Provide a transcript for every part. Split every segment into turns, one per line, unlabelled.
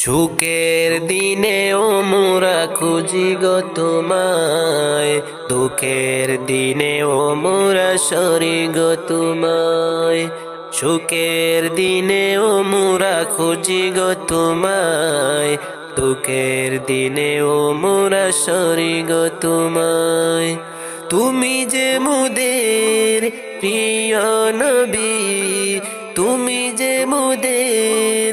সুখের দিনে মোরা খুঁজি গো তোমায়, দুঃখের দিনে মোরা সরি গো তোমায়। সুখের দিনে মোরা খুঁজি গো তোমায়, দুঃখের দিনে মোরা সরি গো তোমায়। তুমি যে মুদের প্রিয় নবী, তুমি যে মুদের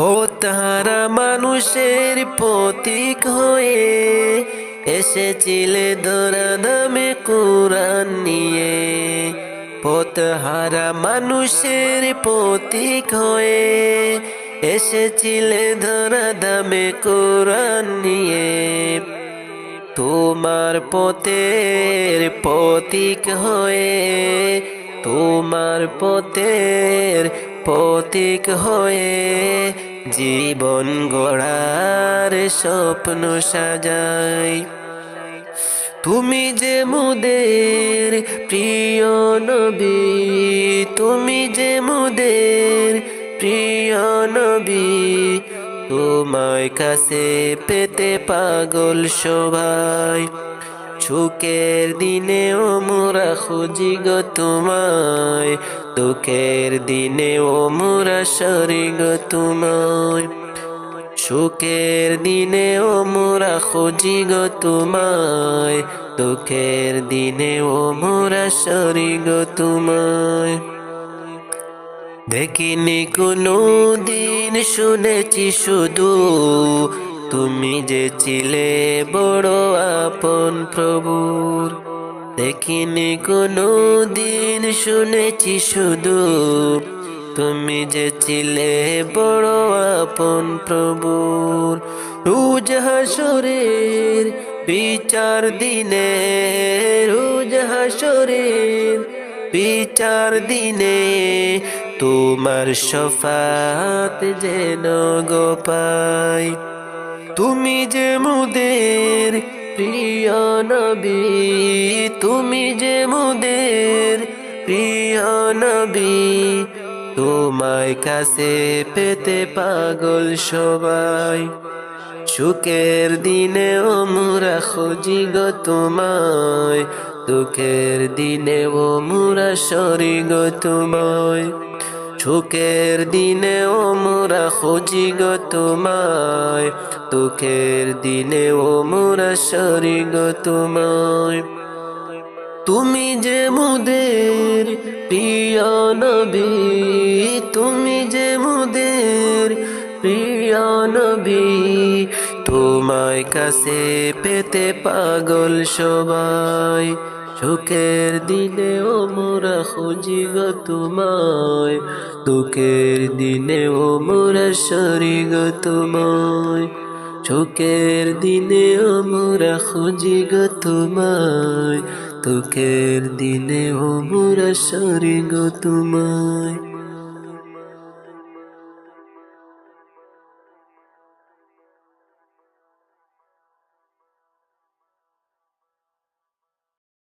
পোতারা মানুষের প্রতীক হয়ে এসেছিলে ধরা দামে কোরআন নিয়ে। পোতহারা মানুষের প্রতীক হয়ে এসেছিলে ধরা দামে কোরআন নিয়ে। তোমার পতের প্রতীক হয়ে, তোমার পতের প্রতীক হয়ে জীবন গড়ার স্বপ্ন সাজাই। তুমি যে মুদের প্রিয় নবী, তুমি যে মুদের প্রিয় নবী, তোমায় কাছে পেতে পাগল সবাই। সুখের দিনে ও মোরা খুঁজি গো তোমায় দুঃখের দিনে ও মোরা গো তোমায় সুখের দিনে ও মোরা খুঁজি গো তোমায় দুঃখের দিনে ও মোরা গো তোমায় দেখিনি কোনো দিন শুনেছি শুধু, তুমি যে ছিলে বড় আপন প্রভুর। দেখিনি কোনো দিন শুনেছি শুধু, তুমি যে ছিলে বড় আপন প্রভুর রোজ হাসরের বিচার দিনে, রোজ হাসরের বিচার দিনে তোমার সফাত যেন গোপাই তুমি যে মুদের প্রিয় নবী, তুমি যে মুদের প্রিয় নবী, তোমায় কাছে পেতে পাগল সবাই। সুখের দিনে মুরা খুঁজি গো তোমায়, দুঃখের দিনে ও মুরা সরি গো তোমায়। সুখের দিনে ও মোরা খুঁজি গো তোমায়, দুঃখের দিনে ও মোরা সরি গো তোমায়। তুমি যে মুদের প্রিয় নবী, তুমি যে মুদের প্রিয় নবী, তোমায় কাছে পেতে পাগল সবাই। সুখের দিনে ও মোরা খুঁজি গো তোমায়, দুঃখের দিনে ও মোরা সরি গো তোমায়। সুখের দিনে ও মোরা খুঁজি গো তোমায়, দুঃখের দিনে ও মোরা সরি গো তোমায়।